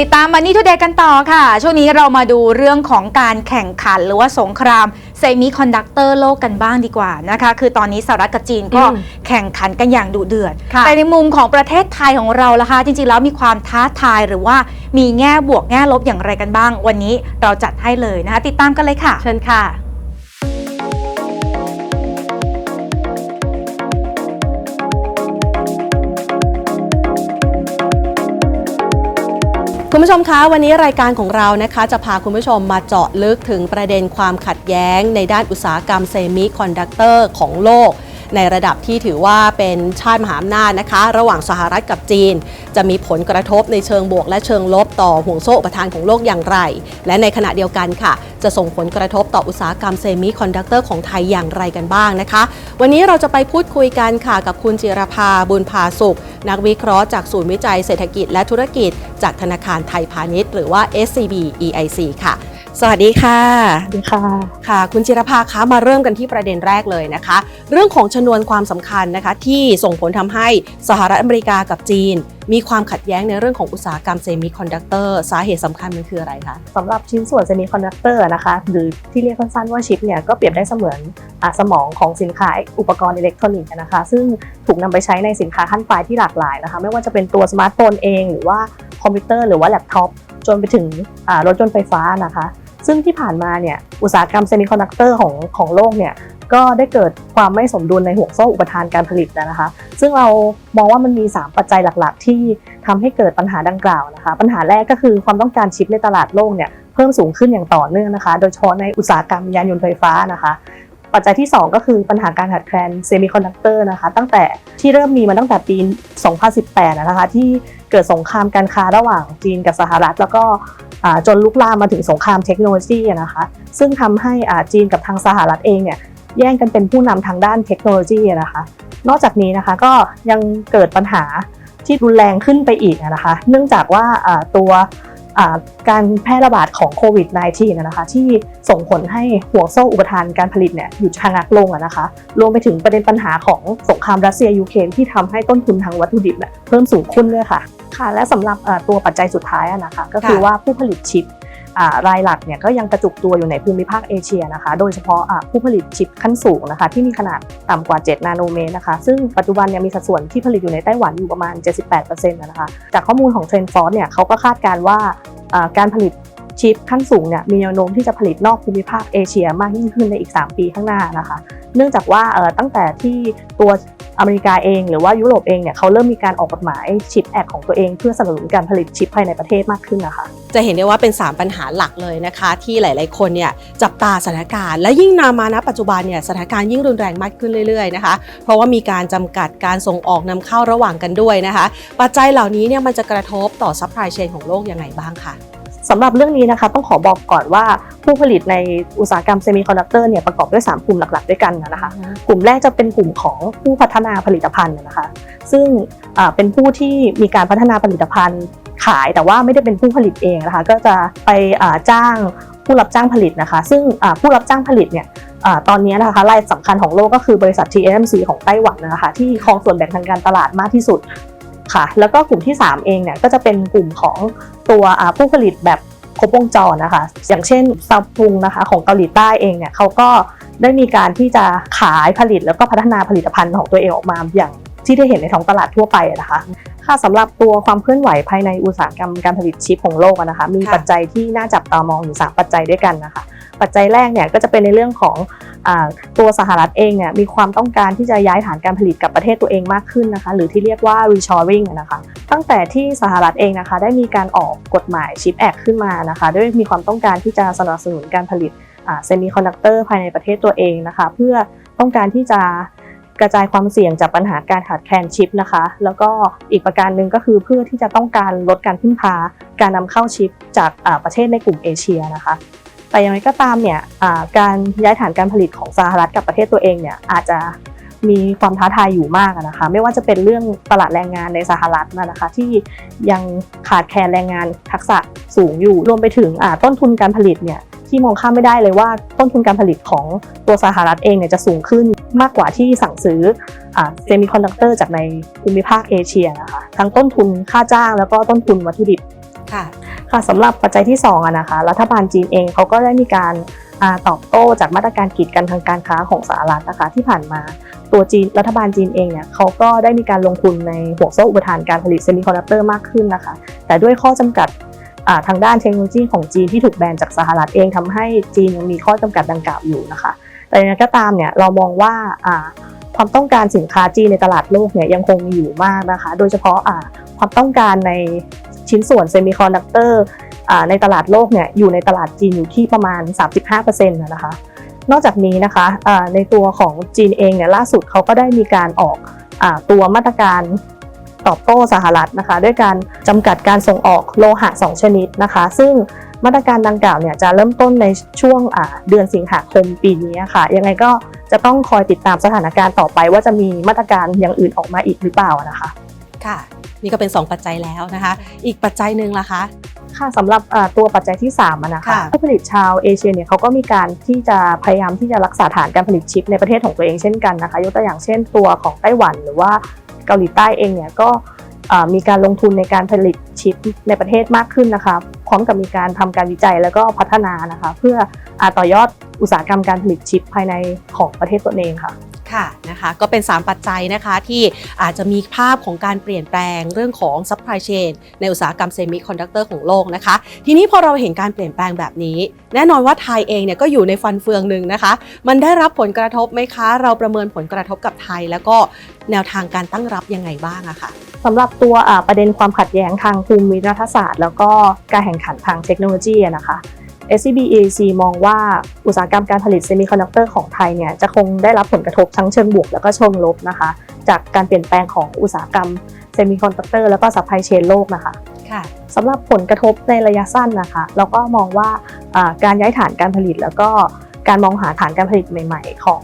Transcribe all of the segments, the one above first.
ติดตามมันนี่ทุเดย์กันต่อค่ะ ช่วงนี้เรามาดูเรื่องของการแข่งขันหรือว่าสงครามเซมิคอนดักเตอร์โลกกันบ้างดีกว่านะคะ คือตอนนี้สหรัฐกับจีนก็อืมแข่งขันกันอย่างดุเดือดค่ะแต่ในมุมของประเทศไทยของเราล่ะคะจริงๆ แล้วมีความท้าทายหรือว่ามีแง่บวกแง่ลบอย่างไรกันบ้าง วันนี้เราจัดให้เลยนะคะ ติดตามกันเลยค่ะ เชิญค่ะ คุณผู้ชมคะวันนี้รายการของเรานะคะ จะพาคุณผู้ชมมาเจาะลึกถึงประเด็นความขัดแย้ง ในด้านอุตสาหกรรมเซมิคอนดักเตอร์ของโลก ในระดับที่ถือว่าเป็นชาติมหาอำนาจนะคะ ระหว่างสหรัฐกับจีน จะมีผลกระทบในเชิงบวกและเชิงลบต่อห่วงโซ่อุปทานของโลกอย่างไร และในขณะเดียวกันค่ะ จะส่งผลกระทบต่ออุตสาหกรรมเซมิคอนดักเตอร์ของไทยอย่างไรกันบ้างนะคะ วันนี้เราจะไปพูดคุยกันค่ะกับคุณจิรภาบุญพาสุข นักวิเคราะห์จากศูนย์วิจัยเศรษฐกิจและธุรกิจ จากธนาคารไทยพาณิชย์ หรือว่า SCB EIC ค่ะสวัสดีค่ะสวัสดีค่ะ ค่ะ คุณจิรภาคะ มาเริ่มกันที่ประเด็นแรกเลยนะคะ เรื่องของชนวนความสำคัญนะคะที่ส่งผลทำให้สหรัฐอเมริกากับจีน มีความขัดแย้งในเรื่องของอุตสาหกรรมเซมิคอนดักเตอร์สาเหตุสำคัญมันคืออะไรคะสำหรับชิ้นส่วนเซมิคอนดักเตอร์นะคะหรือที่เรียกสั้นๆว่าชิปเนี่ยก็เปรียบได้เสมือนอสมองของสินค้าอุปกรณ์อิเล็กทรอนิกส์นะคะ ซึ่งถูกนำไปใช้ในสินค้าขั้นปลายที่หลากหลายนะคะไม่ว่าจะเป็นตัวสมาร์ทโฟนเอง หรือว่าคอมพิวเตอร์หรือว่าแล็ปท็อปจนไปถึงรถยนต์ไฟฟ้านะคะซึ่งที่ผ่านมาเนี่ยอุตสาหกรรมเซมิคอนดักเตอร์ของของโลกเนี่ย ก็ได้เกิดความไม่สมดุลในห่วงโซ่อุปทานการผลิตนะคะ ซึ่งเรามองว่ามันมี 3 ปัจจัยหลักๆ ที่ทำให้เกิดปัญหาดังกล่าวนะคะ ปัญหาแรกก็คือความต้องการชิปในตลาดโลกเนี่ยเพิ่มสูงขึ้นอย่างต่อเนื่องนะคะ โดยเฉพาะในอุตสาหกรรมยานยนต์ไฟฟ้านะคะ ปัจจัยที่ 2 ก็คือปัญหาการขาดแคลนเซมิคอนดักเตอร์นะคะ ตั้งแต่ที่เริ่มมีมาตั้งแต่ปี 2018 นะคะ ที่เกิดสงครามการค้าระหว่างจีนกับสหรัฐ แล้วก็จนลุกลามมาถึงสงครามเทคโนโลยีนะคะ ซึ่งทำให้จีนกับทางสหรัฐเองเนี่ย แย่งกันเป็นผู้นำทางด้านเทคโนโลยีนะคะ นอกจากนี้นะคะก็ยังเกิดปัญหาที่รุนแรงขึ้นไปอีกนะคะ เนื่องจากว่าอ่าตัวอ่าการแพร่ระบาดของโควิด -19 นะคะที่ส่งผลให้ห่วงโซ่อุปทานการผลิตเนี่ยหยุดชะงักลงอะนะคะรวมไปถึงประเด็นปัญหาของสงครามรัสเซียยูเครนที่ทำให้ต้นทุนทางวัตถุดิบเนี่ยเพิ่มสูงขึ้นด้วยค่ะค่ะและสำหรับเอ่อตัวปัจจัยสุดท้ายอะนะคะ ก็คือค่ะว่าผู้ผลิตชิปอ่า รายหลักเนี่ยก็ยังกระจุกตัวอยู่ในภูมิภาคเอเชียนะคะ โดยเฉพาะผู้ผลิตชิปขั้นสูงนะคะ ที่มีขนาดต่ำกว่า 7 นาโนเมตรนะคะ ซึ่งปัจจุบันเนี่ยมีสัดส่วนที่ผลิตอยู่ในไต้หวันอยู่ประมาณ 78%นะคะ จากข้อมูลของเทรนฟอร์เนี่ยเขาก็คาดการว่าการผลิตชิปขั้นสูงเนี่ยมีแนวโน้มที่จะผลิตนอกภูมิภาคเอเชียมากยิ่งขึ้นในอีก 3 ปีข้างหน้านะคะ เนื่องจากว่าตั้งแต่ที่ตัวอเมริกาเองหรือว่ายุโรปเองเนี่ยเขาเริ่มมีการออกกฎหมายชิปแอคของตัวเองเพื่อสนับสนุนการผลิตชิปภายในประเทศมากขึ้นนะคะ จะเห็นได้ว่าเป็น 3 ปัญหาหลักเลยนะคะ ที่หลาย ๆ คนเนี่ยจับตาสถานการณ์ และยิ่งนามาณปัจจุบันเนี่ยสถานการณ์ยิ่งรุนแรงมากขึ้นเรื่อย ๆ นะคะ เพราะว่ามีการจำกัดการส่งออกนำเข้าระหว่างกันด้วยนะคะ ปัจจัยเหล่านี้เนี่ยมันจะกระทบต่อซัพพลายเชนของโลกยังไงบ้างคะสำหรับเรื่องนี้นะคะต้องขอบอกก่อนว่าผู้ผลิตในอุตสาหกรรมเซมิคอนดักเตอร์เนี่ยประกอบด้วย 3 กลุ่มหลักๆ ด้วยกันนะคะกลุ่มแรกจะเป็นกลุ่มของผู้พัฒนาผลิตภัณฑ์นะคะ ซึ่งอ่าเป็นผู้ที่มีการพัฒนาผลิตภัณฑ์ ขายแต่ว่าไม่ได้เป็นผู้ผลิตเองนะคะ ก็จะไปจ้างผู้รับจ้างผลิตนะคะ ซึ่งผู้รับจ้างผลิตเนี่ยอตอนนี้นะคะรายสำคัญของโลกก็คือบริษัท TSMC ของไต้หวันนะคะที่ครองส่วนแบ่งทางการตลาดมากที่สุดค่ะ แล้วก็กลุ่มที่ 3 เองเนี่ยก็จะเป็นกลุ่มของตัวผู้ผลิตแบบครบวงจรนะคะ อย่างเช่นซัมซุงนะคะของเกาหลีใต้เองเนี่ยเขาก็ได้มีการที่จะขายผลิตแล้วก็พัฒนาผลิตภัณฑ์ของตัวเองออกมาอย่าง ที่ได้เห็นในท้องตลาดทั่วไปนะคะค่ะสำหรับตัวความเคลื่อนไหวภายในอุตสาหกรรมการผลิตชิปของโลกนะคะมีปัจจัยที่น่าจับตามองอยู่3ปัจจัยด้วยกันนะคะปัจจัยแรกเนี่ยก็จะเป็นในเรื่องของอตัวสหรัฐเองเนี่ยมีความต้องการที่จะย้ายฐานการผลิตกับประเทศตัวเองมากขึ้นนะคะหรือที่เรียกว่า reshoring นะคะตั้งแต่ที่สหรัฐเองนะคะได้มีการออกกฎหมายชิปแอคขึ้นมานะคะด้วยมีความต้องการที่จะสนับสนุนการผลิตเซมิคอนดักเตอร์ภายในประเทศตัวเองนะคะเพื่อต้องการที่จะ กระจายความเสี่ยงจากปัญหาการขาดแคลนชิปนะคะ แล้วก็อีกประการหนึ่งก็คือเพื่อที่จะต้องการลดการพึ่งพาการนำเข้าชิปจากประเทศในกลุ่มเอเชียนะคะ แต่อย่างไรก็ตามเนี่ยการย้ายฐานการผลิตของสหรัฐกับประเทศตัวเองเนี่ยอาจจะมีความท้าทายอยู่มากนะคะ ไม่ว่าจะเป็นเรื่องตลาดแรงงานในสหรัฐนะคะ ที่ยังขาดแคลนแรงงานทักษะสูงอยู่รวมไปถึงต้นทุนการผลิตเนี่ย ที่มองข้ามไม่ได้เลยว่าต้นทุนการผลิตของตัวสหรัฐเองเนี่ยจะสูงขึ้นมากกว่าที่สั่งซื้อเซมิคอนดักเตอร์จากในภูมิภาคเอเชียนะคะทั้งต้นทุนค่าจ้างแล้วก็ต้นทุนวัตถุดิบค่ะค่ะสำหรับปัจจัยที่2อะนะคะรัฐบาลจีนเองเขาก็ได้มีการอ่าตอบโต้จากมาตรการกีดกันทางการค้าของสหรัฐนะคะที่ผ่านมาตัวจีนรัฐบาลจีนเองเนี่ยเขาก็ได้มีการลงทุนในห่วงโซ่อุปทานการผลิตเซมิคอนดักเตอร์มากขึ้นนะคะ แต่ด้วยข้อจำกัดอ่า ทางด้านเทคโนโลยีของจีนที่ถูกแบนจากสหรัฐเองทำให้จีนยังมีข้อจำกัดดังกล่าวอยู่นะคะ แต่อย่างไรก็ตามเนี่ยเรามองว่าความต้องการสินค้าจีนในตลาดโลกเนี่ยยังคงมีอยู่มากนะคะ โดยเฉพาะความต้องการในชิ้นส่วนเซมิคอนดักเตอร์ในตลาดโลกเนี่ยอยู่ในตลาดจีนอยู่ที่ประมาณ 35%นะนะคะนอกจากนี้นะคะในตัวของจีนเองเนี่ยล่าสุดเขาก็ได้มีการออกอตัวมาตรการ ตอบโต้สหรัฐนะคะ ด้วยการจำกัดการส่งออกโลหะ 2 ชนิดนะคะ ซึ่งมาตรการดังกล่าวเนี่ยจะเริ่มต้นในช่วงอ่าเดือนสิงหาคมปีนี้ค่ะ ยังไงก็จะต้องคอยติดตามสถานการณ์ต่อไป ว่าจะมีมาตรการอย่างอื่นออกมาอีกหรือเปล่านะคะค่ะนี่ก็เป็น 2 ปัจจัยแล้วนะคะ อีกปัจจัยหนึ่งล่ะคะค่ะสำหรับอ่าตัวปัจจัยที่3อะนะคะค่ะผู้ผลิตชาวเอเชียเนี่ยเขาก็มีการที่จะพยายามที่จะรักษาฐานการผลิตชิปในประเทศของตัวเองเช่นกันนะคะ ยกตัวอย่างเช่นตัวของไต้หวันหรือว่า เกาหลีใต้เองเนี่ยก็มีการลงทุนในการผลิตชิปในประเทศมากขึ้นนะคะพร้อมกับมีการทำการวิจัยแล้วก็พัฒนานะคะ เพื่ออต่อยอดอุตสาหกรรมการผลิตชิปภายในของประเทศตนเองค่ะ ค่ะนะคะก็เป็น 3 ปัจจัยนะคะที่อาจจะมีภาพของการเปลี่ยนแปลงเรื่องของ supply chain ในอุตสาหกรรมเซมิคอนดักเตอร์ของโลกนะคะ ทีนี้พอเราเห็นการเปลี่ยนแปลงแบบนี้ แน่นอนว่าไทยเองเนี่ยก็อยู่ในฟันเฟืองหนึ่งนะคะ มันได้รับผลกระทบไหมคะ เราประเมินผลกระทบกับไทย แล้วก็แนวทางการตั้งรับยังไงบ้างอะค่ะสำหรับตัวประเด็นความขัดแย้งทางภูมิรัฐศาสตร์ แล้วก็การแข่งขันทางเทคโนโลยีนะคะ SCB EAC มองว่าอุตสาหกรรมการผลิตเซมิคอนดักเตอร์ของไทยเนี่ยจะคงได้รับผลกระทบทั้งเชิงบวกแล้วก็เชิงลบนะคะ จากการเปลี่ยนแปลงของอุตสาหกรรมเซมิคอนดักเตอร์แล้วก็ซัพพลายเชนโลกนะคะค่ะสำหรับผลกระทบในระยะสั้นนะคะเราก็มองว่าอ่าการย้ายฐานการผลิตแล้วก็การมองหาฐานการผลิตใหม่ ๆ ของ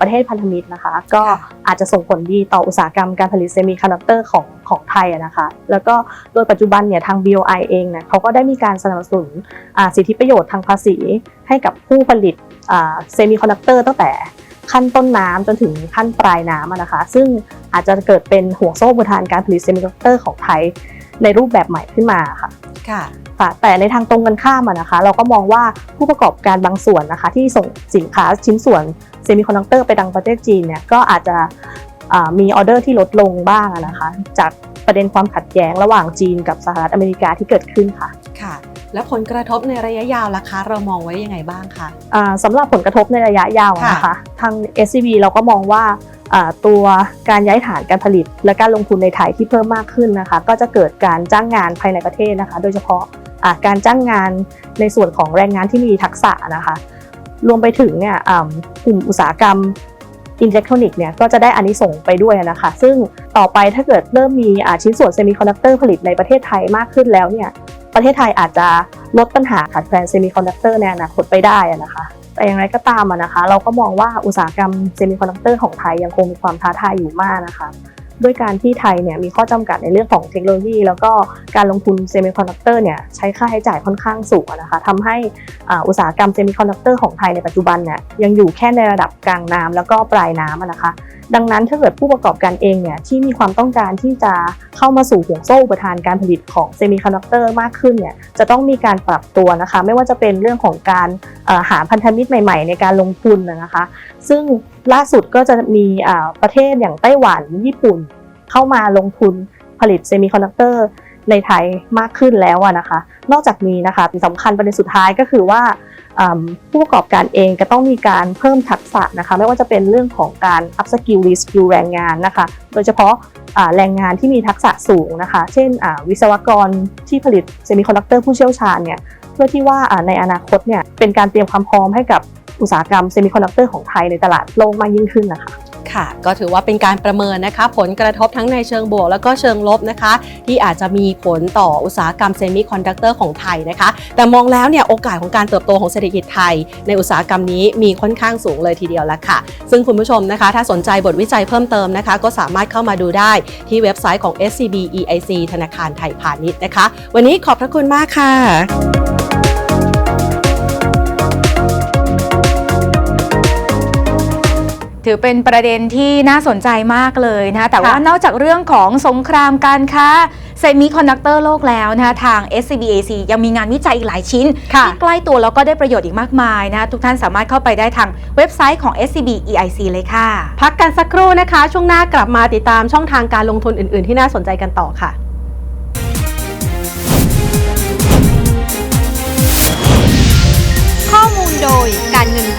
ประเทศพันธมิตรนะคะ ก็อาจจะส่งผลดีต่ออุตสาหกรรมการผลิตเซมิคอนดักเตอร์ของของไทยนะคะ แล้วก็โดยปัจจุบันเนี่ยทาง BOI เองเนี่ยเขาก็ได้มีการสนับสนุนสิทธิประโยชน์ทางภาษี ให้กับผู้ผลิตเซมิคอนดักเตอร์ตั้งแต่ขั้นต้นน้ำจนถึงขั้นปลายน้ำนะคะ ซึ่งอาจจะเกิดเป็นห่วงโซ่อุปทานการผลิตเซมิคอนดักเตอร์ของไทยในรูปแบบใหม่ขึ้นมาค่ะค่ะ ค่ะแต่ในทางตรงกันข้ามอะนะคะ เราก็มองว่าผู้ประกอบการบางส่วนนะคะ ที่ส่งสินค้าชิ้นส่วนเซมิคอนดักเตอร์ไปดังประเทศจีนเนี่ยก็อาจจะอ่ามีออเดอร์ที่ลดลงบ้างอะนะคะ จากประเด็นความขัดแย้งระหว่างจีนกับสหรัฐอเมริกาที่เกิดขึ้นค่ะค่ะ แล้วผลกระทบในระยะยาวล่ะคะ เรามองไว้ยังไงบ้างคะอ่าสำหรับผลกระทบในระยะยาวอะนะคะค่ะทาง SCB เราก็มองว่าอ่าตัวการย้ายฐานการผลิต และการลงทุนในไทยที่เพิ่มมากขึ้นนะคะ ก็จะเกิดการจ้างงานภายในประเทศนะคะ โดยเฉพาะอ่า การจ้างงานในส่วนของแรงงานที่มีทักษะนะคะ รวมไปถึงเนี่ยกลุ่มอุตสาหกรรมอิเล็กทรอนิกส์เนี่ยก็จะได้อานิสงส์ไปด้วยนะคะ ซึ่งต่อไปถ้าเกิดเริ่มมีชิ้นส่วนเซมิคอนดักเตอร์ผลิตในประเทศไทยมากขึ้นแล้วเนี่ยประเทศไทยอาจจะลดปัญหาขาดแคลนเซมิคอนดักเตอร์ในอนาคตไปได้นะคะแต่อย่างไรก็ตามนะคะ เราก็มองว่าอุตสาหกรรมเซมิคอนดักเตอร์ของไทยยังคงมีความท้าทายอยู่มากนะคะ ด้วยการที่ไทยเนี่ยมีข้อจำกัดในเรื่องของเทคโนโลยี แล้วก็การลงทุนเซมิคอนดักเตอร์เนี่ยใช้ค่าใช้จ่ายค่อนข้างสูงนะคะทำให้อุตสาหกรรมเซมิคอนดักเตอร์ของไทยในปัจจุบันเนี่ยยังอยู่แค่ในระดับกลางน้ำแล้วก็ปลายน้ำนะคะ ดังนั้นถ้าเกิดผู้ประกอบการเองเนี่ยที่มีความต้องการที่จะเข้ามาสู่ห่วงโซ่อุปทานการผลิตของเซมิคอนดักเตอร์มากขึ้นเนี่ยจะต้องมีการปรับตัวนะคะ ไม่ว่าจะเป็นเรื่องของการหาพันธมิตรใหม่ ๆ ในการลงทุนนะคะ ซึ่งล่าสุดก็จะมีประเทศอย่างไต้หวันญี่ปุ่น เข้ามาลงทุนผลิตเซมิคอนดักเตอร์ในไทยมากขึ้นแล้วนะคะ นอกจากนี้นะคะสำคัญประเด็นสุดท้ายก็คือว่าผู้ประกอบการเองก็ต้องมีการเพิ่มทักษะนะคะ ไม่ว่าจะเป็นเรื่องของการ up skill re skill แรงงานนะคะ โดยเฉพาะแรงงานที่มีทักษะสูงนะคะ เช่นวิศวกรที่ผลิตเซมิคอนดักเตอร์ผู้เชี่ยวชาญเนี่ย เพื่อที่ว่าในอนาคตเนี่ยเป็นการเตรียมความพร้อมให้กับ อุตสาหกรรมเซมิคอนดักเตอร์ของไทยในตลาดโลกมากยิ่งขึ้นนะคะค่ะก็ถือว่าเป็นการประเมินนะคะ ผลกระทบทั้งในเชิงบวก แล้วก็เชิงลบนะคะ ที่อาจจะมีผลต่ออุตสาหกรรมเซมิคอนดักเตอร์ของไทยนะคะ แต่มองแล้วเนี่ยโอกาสของการเติบโตของเศรษฐกิจไทย ในอุตสาหกรรมนี้มีค่อนข้างสูงเลยทีเดียวแล้วค่ะ ซึ่งคุณผู้ชมนะคะ ถ้าสนใจบทวิจัยเพิ่มเติมนะคะ ก็สามารถเข้ามาดูได้ที่เว็บไซต์ของ SCB EIC ธนาคารไทยพาณิชย์นะคะ วันนี้ขอบพระคุณมากค่ะ ถือเป็นประเด็นที่น่าสนใจมากเลยนะคะแต่ว่าค่ะนอกจากเรื่องของสงครามการค้าเซมิคอนดักเตอร์โลกแล้วนะคะทาง SCBAC ยังมีงานวิจัยอีกหลายชิ้นค่ะที่ใกล้ตัวแล้วก็ได้ประโยชน์อีกมากมายนะคะทุกท่านสามารถเข้าไปได้ทางเว็บไซต์ของ SCB EIC เลยค่ะ พักกันสักครู่นะคะ ช่วงหน้ากลับมาติดตามช่องทางการลงทุนอื่น ๆ ที่น่าสนใจกันต่อค่ะข้อมูลโดยการเงินพ